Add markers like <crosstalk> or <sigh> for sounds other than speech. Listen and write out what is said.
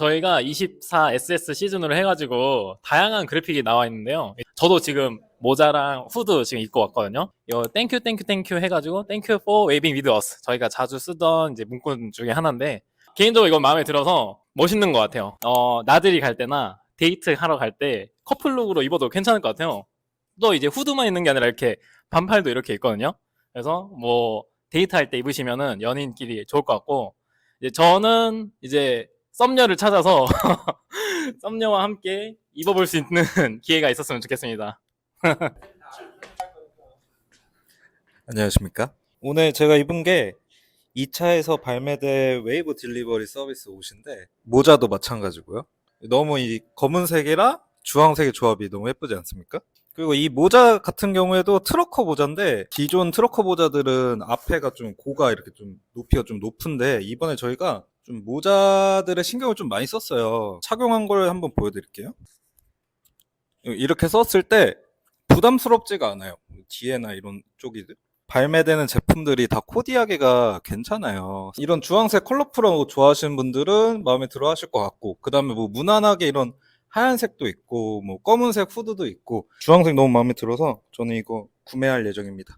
저희가 24 SS 시즌으로 해가지고 다양한 그래픽이 나와 있는데요. 저도 지금 모자랑 후드 지금 입고 왔거든요. 이거 땡큐 땡큐 땡큐 해가지고 땡큐 for waving with us 저희가 자주 쓰던 이제 문구 중에 하나인데 개인적으로 이건 마음에 들어서 멋있는 것 같아요. 어 나들이 갈 때나 데이트 하러 갈 때 커플룩으로 입어도 괜찮을 것 같아요. 또 이제 후드만 있는 게 아니라 이렇게 반팔도 이렇게 있거든요. 그래서 뭐 데이트할 때 입으시면은 연인끼리 좋을 것 같고 이제 저는 이제 썸녀를 찾아서 <laughs> 썸녀와 함께 입어볼 수 있는 <laughs> 기회가 있었으면 좋겠습니다. <laughs> 안녕하십니까. 오늘 제가 입은 게 2차에서 발매된 웨이브 딜리버리 서비스 옷인데 모자도 마찬가지고요. 너무 이 검은색이랑 주황색의 조합이 너무 예쁘지 않습니까? 그리고 이 모자 같은 경우에도 트러커 모자인데 기존 트러커 모자들은 앞에가 좀 고가 이렇게 좀 높이가 좀 높은데 이번에 저희가 좀 모자들의 신경을 좀 많이 썼어요. 착용한 걸 한번 보여드릴게요. 이렇게 썼을 때 부담스럽지가 않아요. 뒤에나 이런 쪽이들. 발매되는 제품들이 다 코디하기가 괜찮아요. 이런 주황색 컬러풀한 옷 좋아하시는 분들은 마음에 들어 하실 것 같고, 그 다음에 뭐 무난하게 이런 하얀색도 있고, 뭐 검은색 후드도 있고, 주황색 너무 마음에 들어서 저는 이거 구매할 예정입니다.